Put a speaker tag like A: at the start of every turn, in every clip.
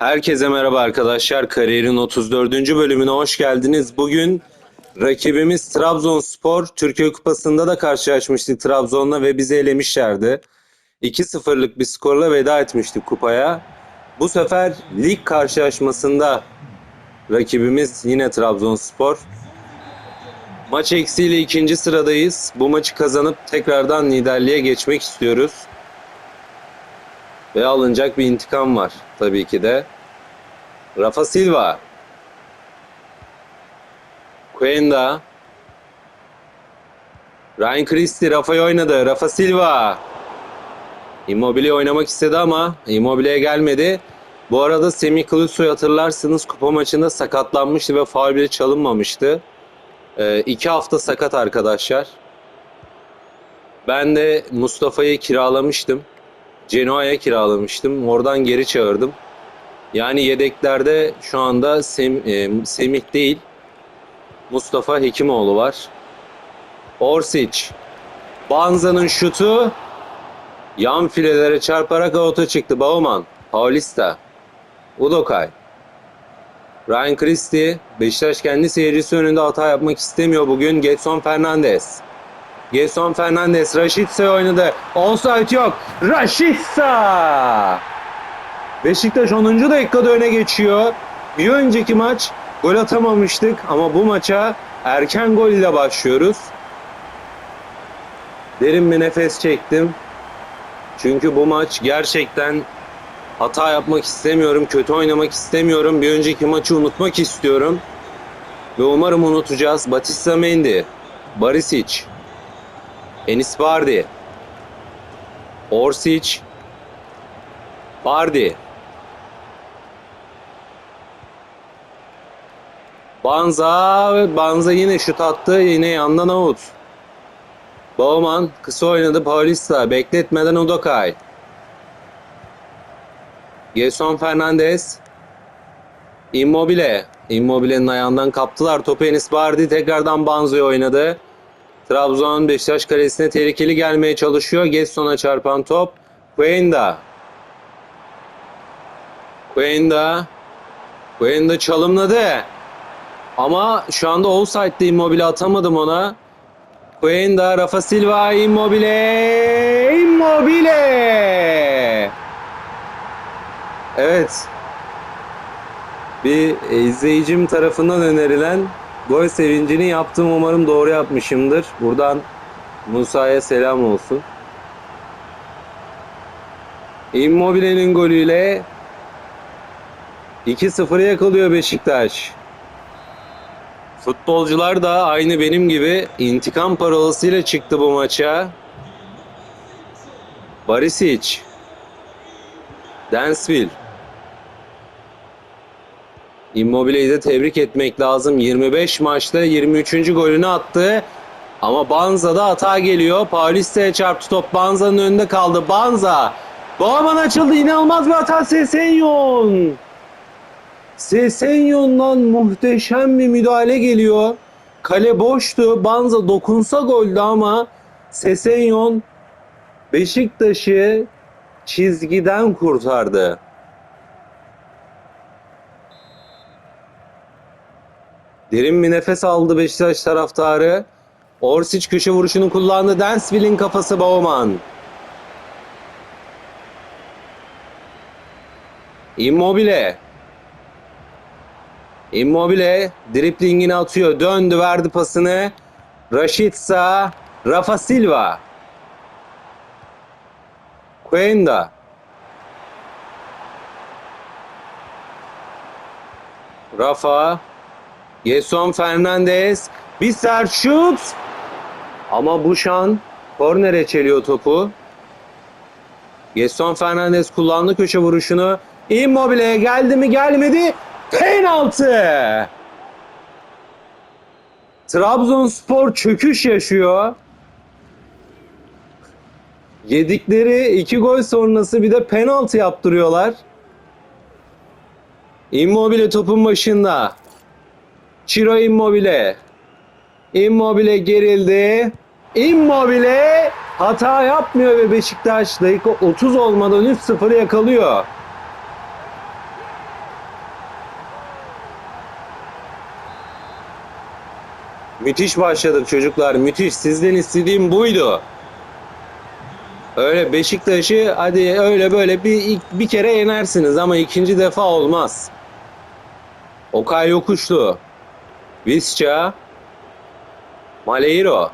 A: Herkese merhaba arkadaşlar. Kariyerin 34. bölümüne hoş geldiniz. Bugün rakibimiz Trabzonspor. Türkiye Kupası'nda da karşılaşmıştık Trabzon'la ve bizi elemişlerdi. 2-0'lık bir skorla veda etmiştik kupaya. Bu sefer lig karşılaşmasında rakibimiz yine Trabzonspor. Maç eksiğiyle ikinci sıradayız. Bu maçı kazanıp tekrardan liderliğe geçmek istiyoruz. Ve alınacak bir intikam var tabii ki de. Rafa Silva. Cuenda. Ryan Christie Rafa'yı oynadı. Rafa Silva. Immobile oynamak istedi ama Immobile'ye gelmedi. Bu arada Semih Kılıçsoy hatırlarsınız kupa maçında sakatlanmıştı ve faul bile çalınmamıştı. Ee, iki hafta sakat arkadaşlar. Ben de Mustafa'yı kiralamıştım. Genoa'ya kiralamıştım. Oradan geri çağırdım. Yani yedeklerde şu anda Sem, e, Semih değil. Mustafa Hekimoğlu var. Orsic. Banza'nın şutu yan filelere çarparak avuta çıktı. Bauman. Paulista. Udokay. Ryan Christie. Beşiktaş kendi seyircisi önünde hata yapmak istemiyor bugün. Getson Fernandez. Gelson Fernandez Raşitsa oynadı. Offside yok. Raşitsa! Beşiktaş 10. dakikada öne geçiyor. Bir önceki maç gol atamamıştık ama bu maça erken gol ile başlıyoruz. Derin bir nefes çektim. Çünkü bu maç gerçekten hata yapmak istemiyorum, kötü oynamak istemiyorum. Bir önceki maçı unutmak istiyorum. Ve umarım unutacağız. Batista Mendy, Barisic, Enis Bardi. Orsic. Bardi. Banza. Banza yine şut attı. Yine yandan out. Bauman kısa oynadı Paulista. Bekletmeden Udokay. Gelson Fernandez. Immobile. Immobile'nin ayağından kaptılar. Topu Enis Bardi tekrardan Banzo'ya oynadı. Trabzon Beşiktaş kalesine tehlikeli gelmeye çalışıyor. Gesson'a çarpan top. Cuenda. Cuenda. Cuenda çalımladı. Ama şu anda offside'de Immobile atamadım ona. Cuenda, Rafa Silva, Immobile. Immobile. Evet. Bir izleyicim tarafından önerilen Gol sevincini yaptım. Umarım doğru yapmışımdır. Buradan Musa'ya selam olsun. Immobile'nin golüyle 2-0'a yakalıyor Beşiktaş. Futbolcular da aynı benim gibi intikam parolasıyla çıktı bu maça. Barisic. Dansville. Immobile'yi de tebrik etmek lazım. 25 maçta 23. golünü attı. Ama Banza'da hata geliyor. Paulista'ya çarptı top. Banza'nın önünde kaldı. Banza. Boğaman açıldı. İnanılmaz bir hata Sesenyon. Sesenyon'dan muhteşem bir müdahale geliyor. Kale boştu. Banza dokunsa goldü ama Sesenyon Beşiktaş'ı çizgiden kurtardı. Derin bir nefes aldı Beşiktaş taraftarı. Orsic köşe vuruşunu kullandı. Dansville'in kafası Bauman. Immobile. Immobile driplingini atıyor. Döndü verdi pasını. Rashica. Rafa Silva. Cuenda. Rafa. Gerson Fernandez. Bir sert şut. Ama Buşan kornere çeliyor topu. Gerson Fernandez kullandı köşe vuruşunu. Immobile'ye geldi mi gelmedi. Penaltı. Trabzonspor çöküş yaşıyor. Yedikleri iki gol sonrası bir de penaltı yaptırıyorlar. Immobile topun başında. Ciro Immobile. Immobile gerildi. Immobile hata yapmıyor ve Beşiktaş dakika 30 olmadan 3-0 yakalıyor. Müthiş başladık çocuklar. Müthiş. Sizden istediğim buydu. Öyle Beşiktaş'ı hadi öyle böyle bir bir kere yenersiniz ama ikinci defa olmaz. Okay Yokuşlu Visca. Maleiro.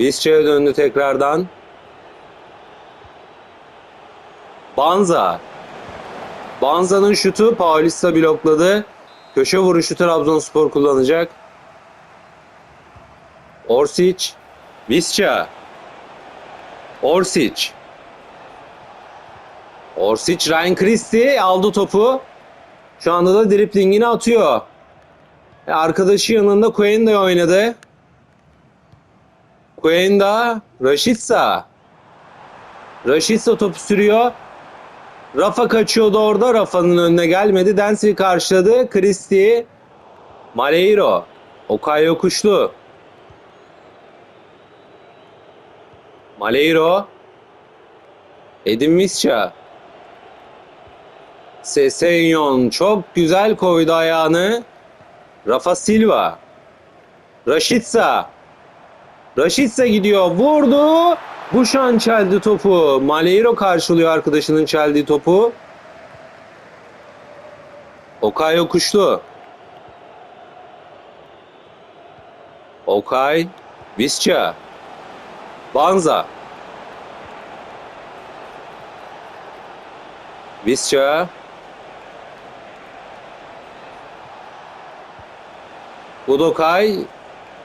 A: Visca'ya döndü tekrardan. Banza. Banza'nın şutu Paulista blokladı. Köşe vuruşu Trabzonspor kullanacak. Orsic. Visca. Orsic. Orsic Ryan Christie aldı topu. Şu anda da driplingini atıyor. E, arkadaşı yanında Quenda oynadı. Quenda, Rashica. Rashica topu sürüyor. Rafa kaçıyordu orada. Rafa'nın önüne gelmedi. Densville karşıladı. Christie. Maleiro. Okay Yokuşlu. Maleiro. Edin Visca. Sesenyon çok güzel koydu ayağını. Rafa Silva. Rashica. Rashica gidiyor. Vurdu. Buşan çeldi topu. Maleiro karşılıyor arkadaşının çeldiği topu. Okay Yokuşlu. Okay. Visca. Banza. Visca. Budokay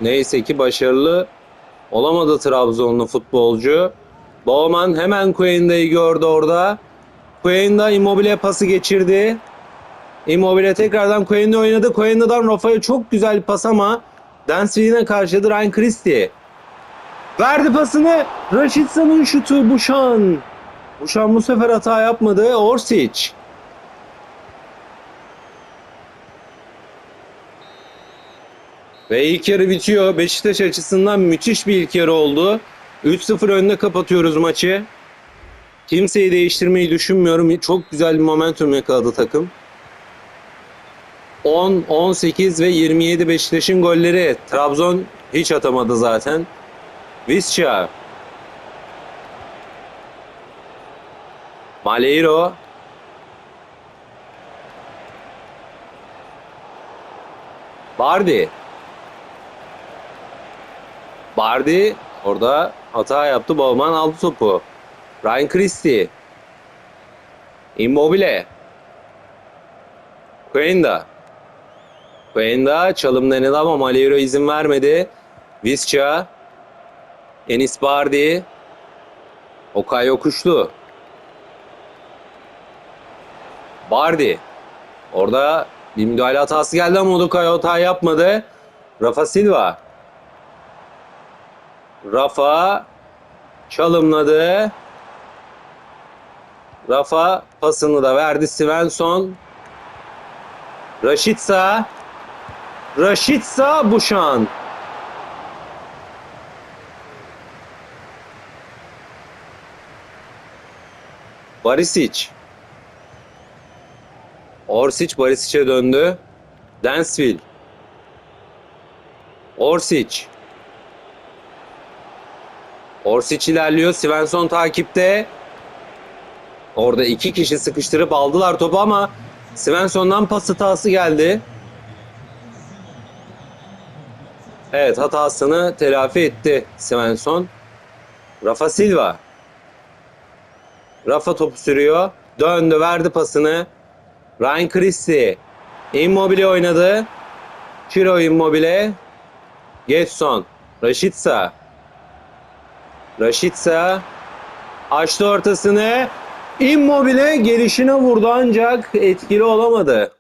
A: neyse ki başarılı olamadı Trabzonlu futbolcu. Bowman hemen Quenda'yı gördü orada. Quenda Immobile pası geçirdi. Immobile tekrardan Quenda oynadı. Quenda'dan Rafa'ya çok güzel pas ama Dansville'ine karşıladı Ryan Christie. Verdi pasını. Raşitsa'nın şutu Buşan. Buşan bu sefer hata yapmadı. Orsic. Ve ilk yarı bitiyor. Beşiktaş açısından müthiş bir ilk yarı oldu. 3-0 önde kapatıyoruz maçı. Kimseyi değiştirmeyi düşünmüyorum. Çok güzel bir momentum yakaladı takım. 10, 18 ve 27 Beşiktaş'ın golleri. Trabzon hiç atamadı zaten. Visca. Maleiro. Bardi. Bardi orada hata yaptı. Bowman aldı topu. Ryan Christie. Immobile. Quenda. Quenda çalım denedi ama Maleiro izin vermedi. Visca. Enis Bardi. Okay Yokuşlu. Bardi. Orada bir müdahale hatası geldi ama Odokay hata yapmadı. Rafa Silva. Rafa çalımladı. Rafa pasını da verdi Svensson. Raşitsa. Raşitsa Buşan. Barisic. Orsic Barisic'e döndü. Dansville. Orsic. Orsic ilerliyor. Svensson takipte. Orada iki kişi sıkıştırıp aldılar topu ama Svensson'dan pas hatası geldi. Evet hatasını telafi etti Svensson. Rafa Silva. Rafa topu sürüyor. Döndü verdi pasını. Ryan Christie. Immobile oynadı. Ciro Immobile. Getson. Rashica. Rashica. Açtı ortasını. Immobile gelişine vurdu ancak etkili olamadı.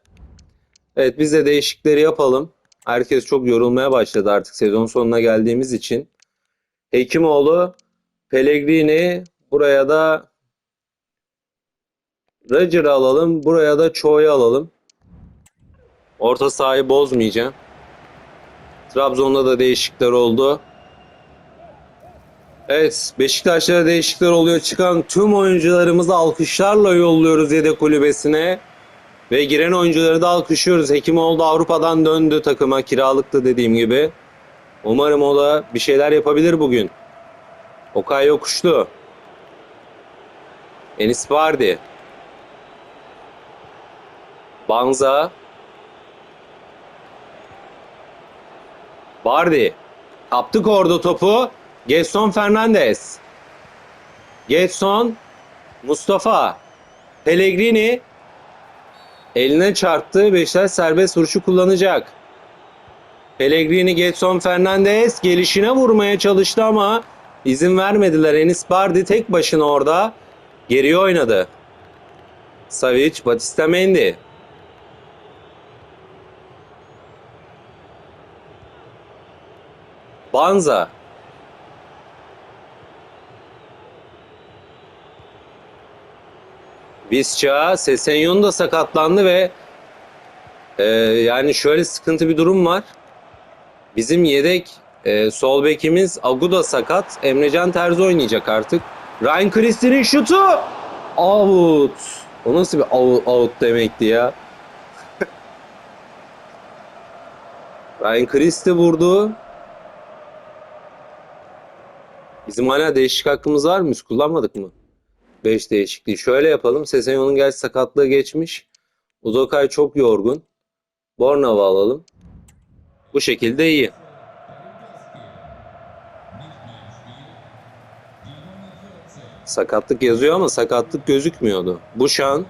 A: Evet biz de değişikleri yapalım. Herkes çok yorulmaya başladı artık sezon sonuna geldiğimiz için. Hekimoğlu, Pellegrini, buraya da Roger'ı alalım. Buraya da Cho'yu alalım. Orta sahayı bozmayacağım. Trabzon'da da değişiklikler oldu. Evet, Beşiktaş'ta değişiklikler oluyor. Çıkan tüm oyuncularımızı alkışlarla yolluyoruz yedek kulübesine. Ve giren oyuncuları da alkışlıyoruz. Hekimoğlu Avrupa'dan döndü takıma. Kiralıktı dediğim gibi. Umarım o da bir şeyler yapabilir bugün. Okay Yokuşlu. Enis Vardi. Banza. Bardi. Kaptık orada topu. Getson Fernandez. Getson. Mustafa. Pellegrini. Eline çarptı. Beşiktaş serbest vuruşu kullanacak. Pellegrini, Getson Fernandez gelişine vurmaya çalıştı ama izin vermediler. Enis Bardi tek başına orada geriye oynadı. Savic, Batista Mendy. Banza. Visca, Sesenyon da sakatlandı ve e, yani şöyle sıkıntı bir durum var. Bizim yedek e, sol bekimiz Aguda sakat. Emrecan Terzi oynayacak artık. Ryan Christie'nin şutu out. O nasıl bir out, out demekti ya? Ryan Christie vurdu. Bizim hala değişik hakkımız var mı? Biz kullanmadık mı? 5 değişikliği. Şöyle yapalım. Sesenyon'un gerçi sakatlığı geçmiş. Udokay çok yorgun. Bornava alalım. Bu şekilde iyi. Sakatlık yazıyor ama sakatlık gözükmüyordu. Buşan,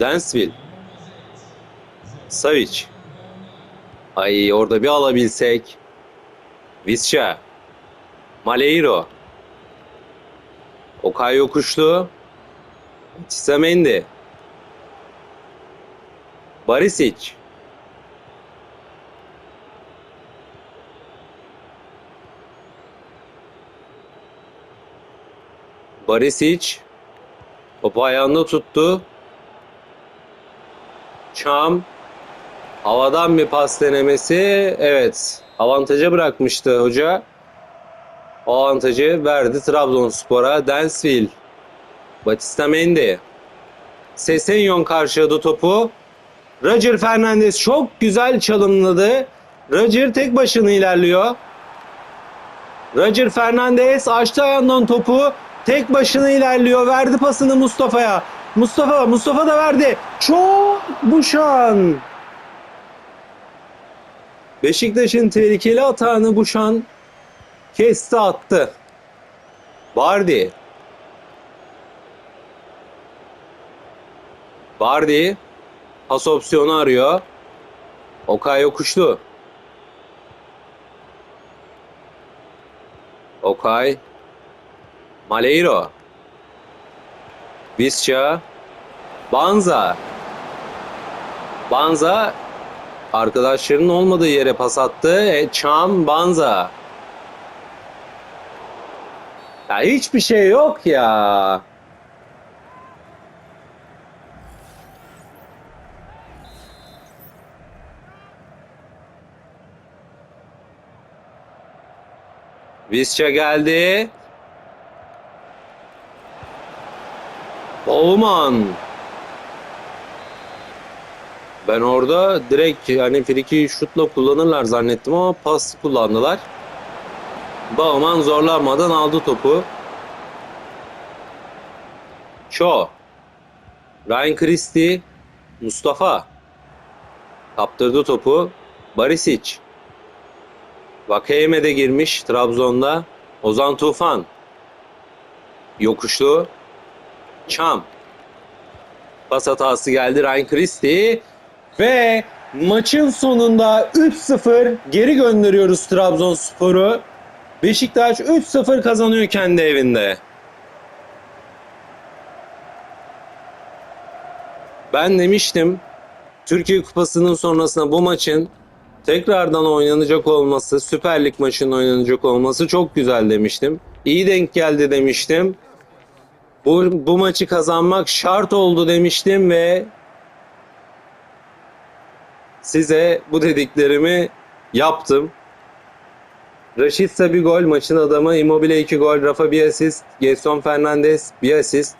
A: Dansville, Savic. Ay orada bir alabilsek. Visca, Maleiro, Okay Yokuşlu, Tisamendi, Barisic, Barisic topu ayağında tuttu. Çam havadan bir pas denemesi. Evet. Avantaja bırakmıştı hoca. Avantajı verdi Trabzonspor'a. Densville. Batista Mendy. Sesenyon karşıladı topu. Roger Fernandez çok güzel çalımladı. Roger tek başına ilerliyor. Roger Fernandez açtı ayağından topu. Tek başına ilerliyor. Verdi pasını Mustafa'ya. Mustafa, Mustafa da verdi. Çok Buşan. Beşiktaş'ın tehlikeli atağını Buşan kesti attı. Bardi. Bardi pas opsiyonu arıyor. Okay Yokuşlu. Okay. Maleiro. Visca. Banza. Banza arkadaşlarının olmadığı yere pas attı. E, Çam Banza. Ya hiçbir şey yok ya. Visca geldi. Bowman. Ben orada direkt yani friki şutla kullanırlar zannettim ama pas kullandılar. Bowman zorlanmadan aldı topu. Cho. Ryan Christie. Mustafa. Kaptırdı topu. Barisic. Vakeyeme de girmiş Trabzon'da. Ozan Tufan. Yokuşlu. Çam. Pas hatası geldi Ryan Christie. Ve maçın sonunda 3-0 geri gönderiyoruz Trabzonspor'u. Beşiktaş 3-0 kazanıyor kendi evinde. Ben demiştim Türkiye Kupası'nın sonrasında bu maçın tekrardan oynanacak olması, Süper Lig maçının oynanacak olması çok güzel demiştim. İyi denk geldi demiştim. Bu, bu maçı kazanmak şart oldu demiştim ve size bu dediklerimi yaptım. Raşitsa bir gol, maçın adamı. Immobile 2 gol, Rafa bir asist, Gerson Fernandez bir asist.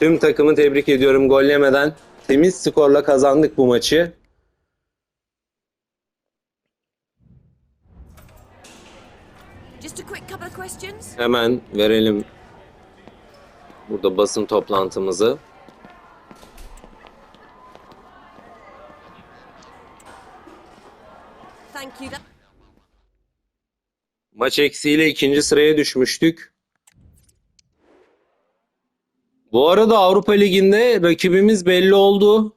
A: Tüm takımı tebrik ediyorum gol yemeden. temiz skorla kazandık bu maçı. Hemen verelim burada basın toplantımızı. Maç eksiğiyle ikinci sıraya düşmüştük. Bu arada Avrupa Ligi'nde rakibimiz belli oldu.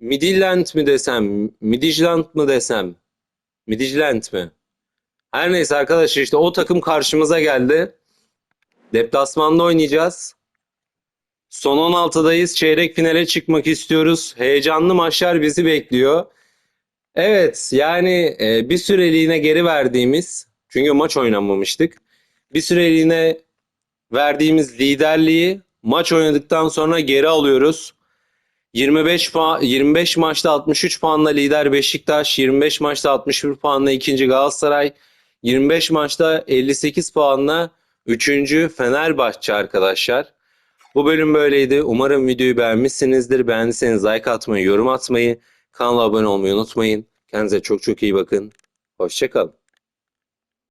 A: Midtjylland mi desem, Midtjylland mı desem, Midtjylland mi? Her neyse arkadaşlar işte o takım karşımıza geldi. Deplasmanda oynayacağız. Son 16'dayız. Çeyrek finale çıkmak istiyoruz. Heyecanlı maçlar bizi bekliyor. Evet, yani e, bir süreliğine geri verdiğimiz, çünkü maç oynanmamıştık. Bir süreliğine verdiğimiz liderliği maç oynadıktan sonra geri alıyoruz. 25 puan, 25 maçta 63 puanla lider Beşiktaş, 25 maçta 61 puanla ikinci Galatasaray, 25 maçta 58 puanla üçüncü Fenerbahçe arkadaşlar. Bu bölüm böyleydi. Umarım videoyu beğenmişsinizdir. Beğendiyseniz like atmayı, yorum atmayı, Kanala abone olmayı unutmayın. Kendinize çok çok iyi bakın. Hoşçakalın.